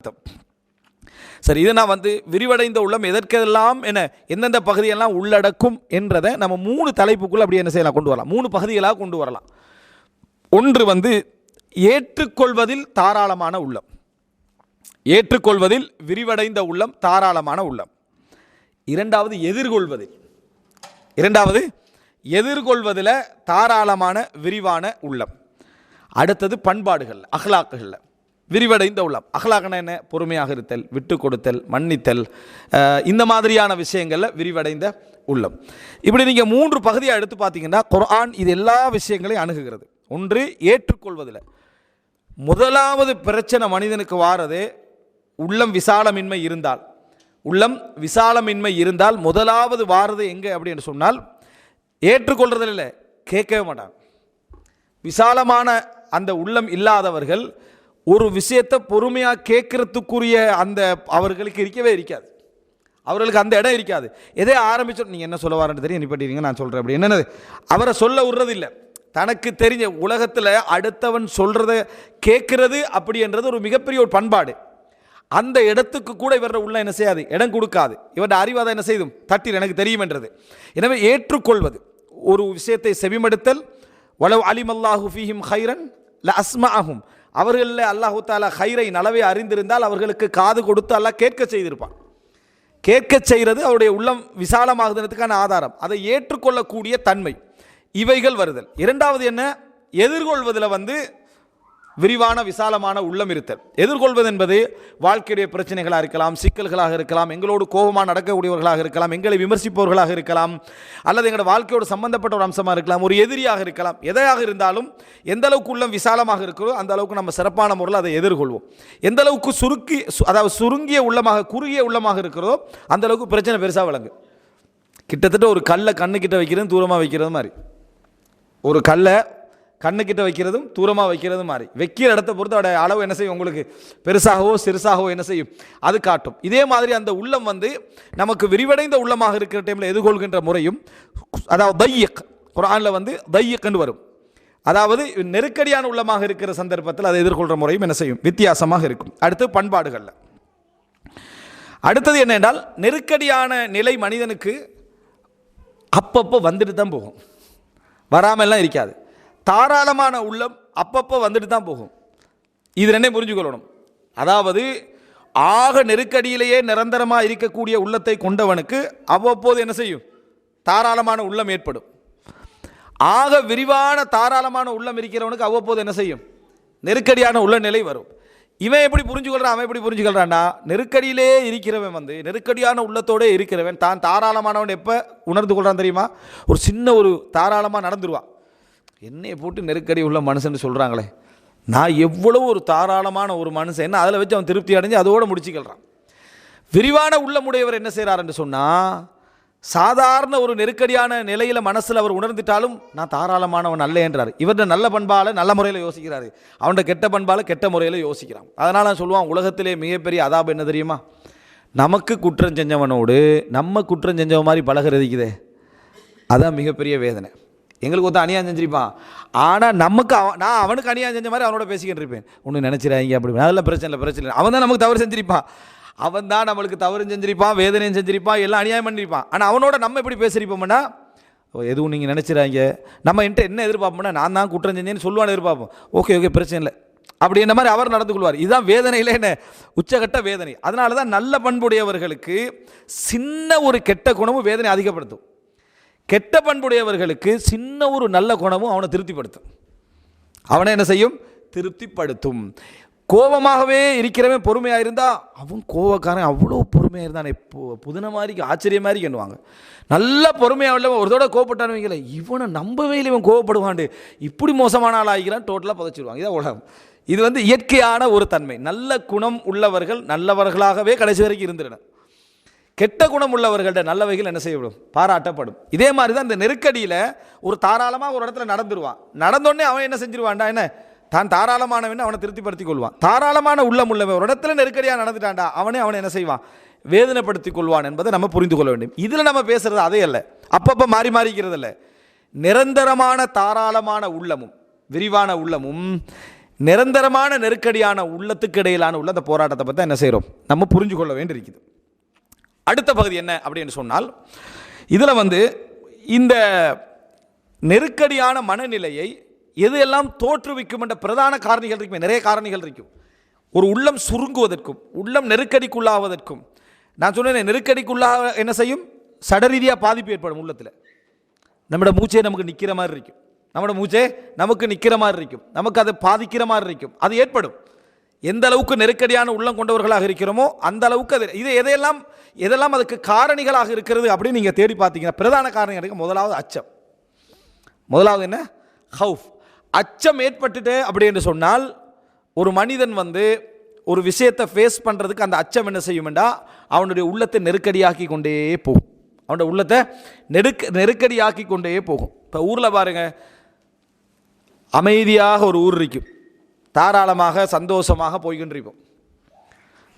அர்த்தம். சரி இதை நான் வந்து விரிவடைந்த உள்ளம் எதற்கெல்லாம் என்ன எந்தெந்த பகுதியெல்லாம் உள்ளடக்கும் என்றதை நம்ம மூணு தலைப்புக்குள்ள அப்படி என்ன செய்யலாம் கொண்டு வரலாம். மூணு பகுதிகளாக கொண்டு வரலாம். ஒன்று வந்து ஏற்றுக்கொள்வதில் தாராளமான உள்ளம். ஏற்றுக்கொள்வதில் விரிவடைந்த உள்ளம் தாராளமான உள்ளம். இரண்டாவது எதிர்கொள்வதில். இரண்டாவது எதிர்கொள்வதில் தாராளமான விரிவான உள்ளம். அடுத்தது பண்பாடுகள் அகலாக்குகளில் விரிவடைந்த உள்ளம். அகலாகன என்ன பொறுமையாக இருத்தல் விட்டு கொடுத்தல் மன்னித்தல் இந்த மாதிரியான விஷயங்களில் விரிவடைந்த உள்ளம். இப்படி நீங்கள் மூன்று பகுதியாக எடுத்து பார்த்தீங்கன்னா குரான் இது எல்லா விஷயங்களையும் அணுகுகிறது. ஒன்று ஏற்றுக்கொள்வதில் முதலாவது பிரச்சனை மனிதனுக்கு வாரது உள்ளம் விசாலமின்மை இருந்தால். உள்ளம் விசாலமின்மை இருந்தால் முதலாவது வாரது எங்கே அப்படின்னு சொன்னால் ஏற்றுக்கொள்றதில் இல்லை கேட்கவே மாட்டாங்க. விசாலமான அந்த உள்ளம் இல்லாதவர்கள் ஒரு விஷயத்தை பொறுமையாக கேட்கறதுக்குரிய அந்த அவர்களுக்கு இருக்கவே இருக்காது. அவர்களுக்கு அந்த இடம் இருக்காது. எதே ஆரம்பிச்சோம் நீங்கள் என்ன சொல்ல வரேன்னு தெரியும் நிப்பட்டீங்க நான் சொல்கிறேன் அப்படி. என்னது அவரை சொல்ல விடுறதில்லை தனக்கு தெரிஞ்ச உலகத்தில் அடுத்தவன் சொல்கிறத கேட்கறது அப்படின்றது ஒரு மிகப்பெரிய ஒரு பண்பாடு. அந்த இடத்துக்கு கூட இவரோட உள்ள என்ன செய்யாது? இடம் கொடுக்காது. இவருடைய அறிவாதம் என்ன செய்தும் தட்டில் எனக்கு தெரியும் என்றது. எனவே ஏற்றுக்கொள்வது. ஒரு விஷயத்தை செவிமடுத்தல். வலவ் அலிமல்லாஹு ஃபீஹிம் ஹைரன் ல அஸ்மாஹும் அவர்களில் அல்லாஹு தாலா ஹைரை நலவை அறிந்திருந்தால் அவர்களுக்கு காது கொடுத்து அல்லாஹ் கேட்க செய்திருப்பான். கேட்க செய்கிறது அவருடைய உள்ளம் விசாலமாகுதுன்றதுக்கான ஆதாரம். அதை ஏற்றுக்கொள்ளக்கூடிய தன்மை. இவைகள் வருதல். இரண்டாவது என்ன? எதிர்கொள்வதில் வந்து விரிவான விசாலமான உள்ளம் இருத்தல் எதிர்கொள்வது என்பது வாழ்க்கையுடைய பிரச்சனைகளாக இருக்கலாம் சிக்கல்களாக இருக்கலாம் எங்களோடு கோபமாக நடக்கக்கூடியவர்களாக இருக்கலாம் எங்களை விமர்சிப்பவர்களாக இருக்கலாம் அல்லது எங்களோட வாழ்க்கையோடு சம்பந்தப்பட்ட ஒரு அம்சமாக இருக்கலாம் ஒரு எதிரியாக இருக்கலாம் எதையாக இருந்தாலும் எந்த அளவுக்கு உள்ளம் விசாலமாக இருக்கிறதோ அந்த அளவுக்கு நம்ம சிறப்பான முறையில் அதை எதிர்கொள்வோம். எந்த அளவுக்கு சுருக்கி சு- அதாவது சுருங்கிய உள்ளமாக குறுகிய உள்ளமாக இருக்கிறதோ அந்த அளவுக்கு பிரச்சனை பெருசாக விளங்கு கிட்டத்தட்ட ஒரு கல்லை கண்ணுக்கிட்ட வைக்கிறது தூரமாக வைக்கிறது மாதிரி. ஒரு கல்லை கண்ணுக்கிட்ட வைக்கிறதும் தூரமாக வைக்கிறதும் மாதிரி வைக்கிற இடத்த பொறுத்து அதோட அளவு என்ன செய்யும்? உங்களுக்கு பெருசாகவோ சிறுசாகவோ என்ன செய்யும்? அது காட்டும். இதே மாதிரி அந்த உள்ளம் வந்து நமக்கு விரிவடைந்த உள்ளமாக இருக்கிற டைமில் எதிர்கொள்கின்ற முறையும் அதாவது தையக். குரானில் வந்து தையக்குன்னு வரும். அதாவது நெருக்கடியான உள்ளமாக இருக்கிற சந்தர்ப்பத்தில் அதை எதிர்கொள்கிற முறையும் என்ன செய்யும்? வித்தியாசமாக இருக்கும். அடுத்து பண்பாடுகளில். அடுத்தது என்ன என்றால் நெருக்கடியான நிலை மனிதனுக்கு அப்பப்போ வந்துட்டு தான் போகும். வராமல்லாம் இருக்காது. தாராளமான உள்ளம் அப்பப்போ வந்துட்டு தான் போகும். இது ரெண்டையும் புரிஞ்சுக்கொள்ளணும். அதாவது ஆக நெருக்கடியிலேயே நிரந்தரமாக இருக்கக்கூடிய உள்ளத்தை கொண்டவனுக்கு அவ்வப்போது என்ன செய்யும்? தாராளமான உள்ளம் ஏற்படும். ஆக விரிவான தாராளமான உள்ளம் இருக்கிறவனுக்கு அவ்வப்போது என்ன செய்யும்? நெருக்கடியான உள்ள நிலை வரும். இவன் எப்படி புரிஞ்சுக்கொள்றான் அவன் எப்படி புரிஞ்சுக்கொள்கிறான்னா நெருக்கடியிலே இருக்கிறவன் வந்து நெருக்கடியான உள்ளத்தோடே இருக்கிறவன் தான் தாராளமானவன் எப்போ உணர்ந்து கொள்கிறான் தெரியுமா? ஒரு சின்ன ஒரு தாராளமாக நடந்துருவான். என்னை போட்டு நெருக்கடி உள்ள மனுஷன்னு சொல்கிறாங்களே நான் எவ்வளவு ஒரு தாராளமான ஒரு மனுஷன் என்ன அதில் வச்சு அவன் திருப்தி அடைஞ்சு அதோடு முடிச்சுக்கிறான் விரிவான உள்ளமுடையவர் என்ன செய்கிறார் என்று சொன்னால் சாதாரண ஒரு நெருக்கடியான நிலையில் மனசில் அவர் உணர்ந்துட்டாலும் நான் தாராளமானவன் அல்ல என்றார். இவர்கிட்ட நல்ல பண்பால் நல்ல முறையில் யோசிக்கிறார். அவன்கிட்ட கெட்ட பண்பால் கெட்ட முறையில் யோசிக்கிறான். அதனால் நான் சொல்லுவான் உலகத்திலே மிகப்பெரிய அதாபம் என்ன தெரியுமா? நமக்கு குற்றம் செஞ்சவனோடு நம்ம குற்றம் செஞ்சவன் மாதிரி பழகிறதுக்குதே. அதான் மிகப்பெரிய வேதனை. எங்களுக்கு ஒருத்தன் அநியாயம் செஞ்சிருப்பான். ஆனால் நமக்கு அவன் நான் அவனுக்கு அநியாயம் செஞ்ச மாதிரி அவனோட பேசிக்கிட்டு இருப்பேன். ஒன்று நினச்சிடாங்க அப்படி அதெல்லாம் பிரச்சனை இல்லை பிரச்சனை இல்லை. அவன் தான் நமக்கு தவறு செஞ்சிருப்பான். அவன் தான் நம்மளுக்கு தவறு செஞ்சிருப்பான் வேதனையும் செஞ்சிருப்பான் எல்லாம் அநியாயம் பண்ணியிருப்பான் ஆனால் அவனோட நம்ம எப்படி பேசியிருப்போம்னா ஓ, எதுவும் நீங்கள் நினச்சிடாங்க நம்ம என்கிட்ட என்ன எதிர்பார்ப்போம்னா நான் தான் குற்றம் செஞ்சேன்னு சொல்லுவான்னு எதிர்பார்ப்போம். ஓகே ஓகே பிரச்சனை இல்லை. அப்படி என்ன மாதிரி அவர் நடந்து கொள்வார். இதுதான் வேதனையில் என்ன? உச்சகட்ட வேதனை. அதனால தான் நல்ல பண்புடையவர்களுக்கு சின்ன ஒரு கெட்ட குணமும் வேதனை அதிகப்படுத்தும். கெட்ட பண்புடையவர்களுக்கு சின்ன ஒரு நல்ல குணமும் அவனை திருப்திப்படுத்தும். அவனை என்ன செய்யும்? திருப்திப்படுத்தும். கோபமாகவே இருக்கிறவன் பொறுமையாக இருந்தால் அவன் கோவக்காரன் அவ்வளோ பொறுமையாக இருந்தான் பு- புதின மாதிரி ஆச்சரிய மாதிரி எண்ணுவாங்க. நல்ல பொறுமையாக இல்லை ஒரு தடவை கோவப்பட்டான்னு வைக்கல இவனை நம்பவே இல்லை இவன் கோவப்படுவாண்டு இப்படி மோசமான ஆள் ஆகிறான் டோட்டலாக புதைச்சிடுவாங்க இதான் உலகம். இது வந்து இயற்கையான ஒரு தன்மை. நல்ல குணம் உள்ளவர்கள் நல்லவர்களாகவே கடைசி வரைக்கும் இருந்துடணும் கெட்ட குணம் உள்ளவர்கள்ட்ட நல்லவைகள் என்ன செய்யப்படும்? பாராட்டப்படும். இதே மாதிரி தான் இந்த நெருக்கடியில் ஒரு தாராளமாக ஒரு இடத்துல நடந்துருவான். நடந்தோடனே அவன் என்ன செஞ்சிருவான்டா என்ன? தான் தாராளமானவன் அவனை திருப்திப்படுத்திக் கொள்வான். தாராளமான உள்ளம் உள்ளவன் ஒரு இடத்துல நெருக்கடியாக நடந்துட்டான்டா அவனே அவனை என்ன செய்வான்? வேதனைப்படுத்திக் கொள்வான் என்பதை நம்ம புரிந்து கொள்ள வேண்டும். இதில் நம்ம பேசுறது அதே அல்ல. அப்பப்போ மாறி மாறிக்கிறது இல்லை நிரந்தரமான தாராளமான உள்ளமும் விரிவான உள்ளமும் நிரந்தரமான நெருக்கடியான உள்ளத்துக்கு இடையிலான உள்ள அந்த போராட்டத்தை பற்றி என்ன செய்கிறோம் நம்ம புரிஞ்சு கொள்ள வேண்டியிருக்குது. அடுத்த பகுதி என்ன அப்படின்னு சொன்னால் இதில் வந்து இந்த நெருக்கடியான மனநிலையை எது எல்லாம் தோற்றுவிக்கும் என்ற பிரதான காரணிகள் இருக்குமே நிறைய காரணிகள் இருக்கும். ஒரு உள்ளம் சுருங்குவதற்கும் உள்ளம் நெருக்கடிக்குள்ளாவதற்கும். நான் சொன்னேன் நெருக்கடிக்குள்ளாக என்ன செய்யும்? சடரீதியாக பாதிப்பு ஏற்படும் உள்ளத்தில். நம்மளோட மூச்சே நமக்கு நிற்கிற மாதிரி இருக்கும். நம்மளோட மூச்சே நமக்கு நிற்கிற மாதிரி இருக்கும். நமக்கு அதை பாதிக்கிற மாதிரி இருக்கும். அது ஏற்படும். எந்த அளவுக்கு நெருக்கடியான உள்ளம் கொண்டவர்களாக இருக்கிறோமோ அந்த அளவுக்கு அது இது எதையெல்லாம் எதெல்லாம் அதுக்கு காரணிகளாக இருக்கிறது அப்படின்னு நீங்கள் தேடி பார்த்தீங்கன்னா பிரதான காரணம் எனக்கு முதலாவது அச்சம். முதலாவது என்ன? ஹவுஃப். அச்சம் ஏற்பட்டுட்டு அப்படி என்று சொன்னால் ஒரு மனிதன் வந்து ஒரு விஷயத்தை ஃபேஸ் பண்ணுறதுக்கு அந்த அச்சம் என்ன செய்யுமெண்டா? அவனுடைய உள்ளத்தை நெருக்கடியாக்கி கொண்டே போகும். அவனுடைய உள்ளத்தை நெருக்க நெருக்கடியாக்கி கொண்டே போகும். இப்போ ஊரில் பாருங்கள் அமைதியாக ஒரு ஊர் இருக்கும். தாராளமாக சந்தோஷமாக போய்கின்றிருப்போம்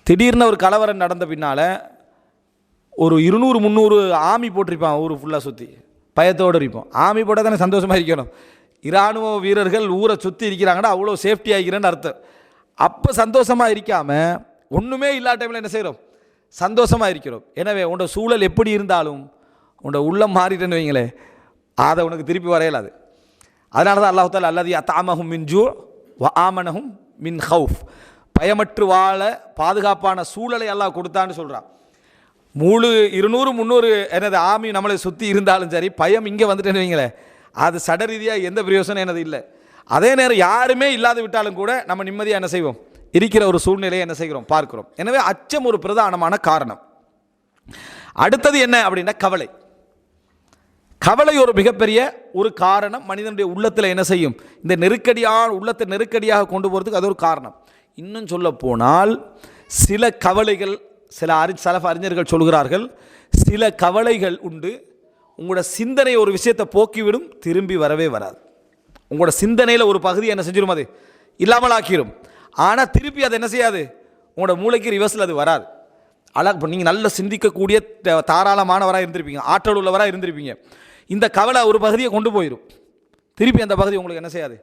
திடீர்னு ஒரு கலவரம் நடந்த பின்னால் ஒரு இருநூறு முந்நூறு ஆமி போட்டிருப்பான் ஊர் ஃபுல்லாக சுற்றி பயத்தோடு இருப்போம். ஆமி போட்டால் தானே சந்தோஷமாக இருக்கணும். இராணுவ வீரர்கள் ஊரை சுற்றி இருக்கிறாங்கன்னா அவ்வளோ சேஃப்டி ஆகிறேன்னு அர்த்தம். அப்போ சந்தோஷமாக இருக்காமல் ஒன்றுமே இல்லாத டைமில் என்ன செய்கிறோம் சந்தோஷமாக இருக்கிறோம். எனவே உன்னோட சூழல் எப்படி இருந்தாலும் உன்னோட உள்ளம் மாறிட்டேன்னு வைங்களேன். அதை உனக்கு திருப்பி வரையலாது. அதனால தான் அல்லாஹு அல்லது அத்தாமகும் மின்ஜூ ஆமனகும் மின் ஹவுஃப். பயமற்று வாழ பாதுகாப்பான சூழலை எல்லாம் கொடுத்தான்னு சொல்கிறான் முழு இருநூறு முந்நூறு எனது ஆமி நம்மளை சுற்றி இருந்தாலும் சரி பயம் இங்கே வந்துட்டேன்னு வைங்களேன் அது சடரீதியாக எந்த பிரயோசனம் எனது இல்லை. அதே நேரம் யாருமே இல்லாது விட்டாலும் கூட நம்ம நிம்மதியாக என்ன செய்வோம்? இருக்கிற ஒரு சூழ்நிலையை என்ன செய்கிறோம்? பார்க்கிறோம். எனவே அச்சம் ஒரு பிரதானமான காரணம். அடுத்தது என்ன அப்படின்னா கவலை. கவலை ஒரு மிகப்பெரிய ஒரு காரணம். மனிதனுடைய உள்ளத்தில் என்ன செய்யும்? இந்த நெருக்கடியான உள்ளத்தை நெருக்கடியாக கொண்டு போகிறதுக்கு அது ஒரு காரணம். இன்னும் சொல்ல போனால் சில கவலைகள் சில அறி சில அறிஞர்கள் சொல்கிறார்கள் சில கவலைகள் உண்டு உங்களோட சிந்தனை ஒரு விஷயத்தை போக்கிவிடும் திரும்பி வரவே வராது. உங்களோட சிந்தனையில் ஒரு பகுதி என்ன செஞ்சிடும் அது? இல்லாமல் ஆக்கிரும் ஆனால் திருப்பி அது என்ன செய்யாது? உங்களோட மூளைக்கு ரிவர்ஸில் அது வராது. அழகாக இப்போ நீங்கள் நல்ல சிந்திக்கக்கூடிய த- தாராளமானவராக இருந்திருப்பீங்க. ஆற்றல் உள்ளவராக இருந்திருப்பீங்க. இந்த கவலை ஒரு பகுதியை கொண்டு போயிடும் திருப்பி அந்த பகுதி உங்களுக்கு என்ன செய்யாது?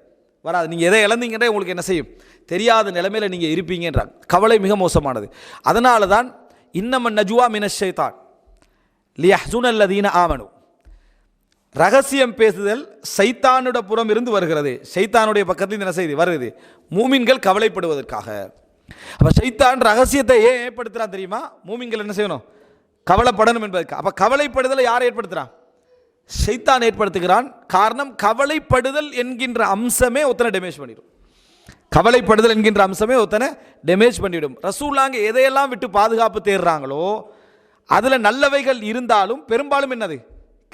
வராது. நீங்கள் எதை இழந்தீங்கன்றே உங்களுக்கு என்ன செய்யும்? தெரியாத நிலைமையில் நீங்கள் இருப்பீங்கன்றாங்க. கவலை மிக மோசமானது. அதனால தான் இன்னமன் நஜுவா மின ஷைத்தான். லியஹ்சுன் அல்லதீன ஆமனு. ரகசியம் பேசுதல் சைத்தானுட புறம் இருந்து வருகிறது. சைத்தானுடைய பக்கத்தில் என்ன செய்தி? வருது. மூமின்கள் கவலைப்படுவதற்காக. அப்போ சைத்தான் ரகசியத்தை ஏன் ஏற்படுத்துகிறான் தெரியுமா? மூமின்கள் என்ன செய்யணும்? கவலைப்படணும் என்பதற்கு அப்போ கவலைப்படுதலை யார் ஏற்படுத்துகிறான் ஷைத்தான் ஏற்படுத்துகிறான். காரணம் கவலைப்படுதல் என்கின்ற அம்சமே ஒத்தனை டேமேஜ் பண்ணிடும். கவலைப்படுதல் என்கின்ற அம்சமே ஒத்தனை டேமேஜ் பண்ணிவிடும் ரசூலாங்க எதையெல்லாம் விட்டு பாதுகாப்பு தேடுறாங்களோ அதில் நல்லவைகள் இருந்தாலும் பெரும்பாலும் என்னது?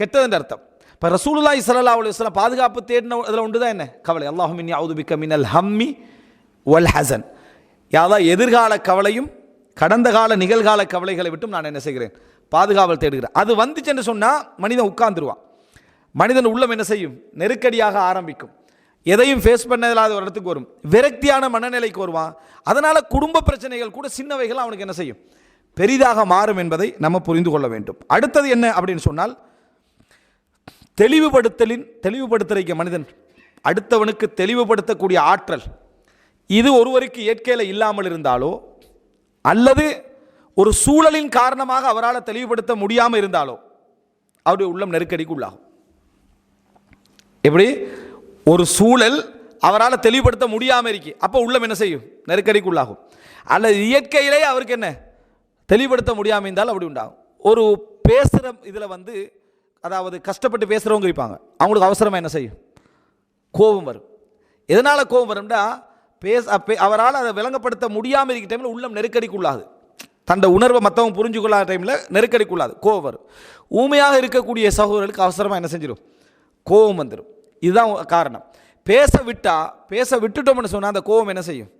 கெட்டதுன்ற அர்த்தம். இப்போ ரசூலுல்லா இஸ்லா அலைஹி வஸல்லம் பாதுகாப்பு தேடின அதில் உண்டு தான் என்ன? கவலை. அல்லாஹும் மின்னி அவுது பிக்க மினல் ஹம்மி ஒல் ஹசன். யாதா எதிர்கால கவலையும் கடந்த கால நிகழ்கால கவலைகளை விட்டும் நான் என்ன செய்கிறேன்? பாதுகாவல் தேடுகிறேன். அது வந்துச்சுன்னு சொன்னால் மனிதன் உட்கார்ந்துருவான். மனிதன் உள்ளம் என்ன செய்யும்? நெருக்கடியாக ஆரம்பிக்கும். எதையும் ஃபேஸ் பண்ண இல்லாத ஒரு இடத்துக்கு வரும். விரக்தியான மனநிலைக்கு வருவான். அதனால் குடும்ப பிரச்சனைகள் கூட சின்னவைகள் அவனுக்கு என்ன செய்யும்? பெரிதாக மாறும் என்பதை நம்ம புரிந்து கொள்ள வேண்டும். அடுத்தது என்ன அப்படின்னு சொன்னால் தெளிவுபடுத்தலின் தெளிவுபடுத்துறைக்க மனிதன் அடுத்தவனுக்கு தெளிவுபடுத்தக்கூடிய ஆற்றல். இது ஒருவருக்கு இயற்கையில் இல்லாமல் இருந்தாலோ அல்லது ஒரு சூழலின் காரணமாக அவரால் தெளிவுபடுத்த முடியாமல் இருந்தாலோ அவருடைய உள்ளம் நெருக்கடிக்கு உள்ளாகும். எப்படி? ஒரு சூழல் அவரால் தெளிவுபடுத்த முடியாமல் இருக்கு அப்போ உள்ளம் என்ன செய்யும்? நெருக்கடிக்கு உள்ளாகும். அல்லது இயற்கையிலே அவருக்கு என்ன? தெளிவுபடுத்த முடியாமல் இருந்தால் அப்படி உண்டாகும். ஒரு பேசுகிற இதில் வந்து அதாவது கஷ்டப்பட்டு பேசுகிறவங்க இருப்பாங்க. அவங்களுக்கு அவசரமாக என்ன செய்யும்? கோபம் வரும். எதனால் கோபம் வரும்னா பேச அவரால் அதை விளங்கப்படுத்த முடியாமல் இருக்கிற டைமில் உள்ளம் நெருக்கடிக்குள்ளாது. தன்னை உணர்வை மற்றவங்க புரிஞ்சுக்கொள்ளாத டைமில் நெருக்கடிக்குள்ளாது. கோவம் வரும். ஊமையாக இருக்கக்கூடிய சகோதரர்களுக்கு அவசரமாக என்ன செஞ்சிடும் கோபம் வந்துடும் இதுதான் காரணம். பேச விட்டால் பேச விட்டுட்டோம்னு சொன்னால் அந்த கோவம் என்ன செய்யும்?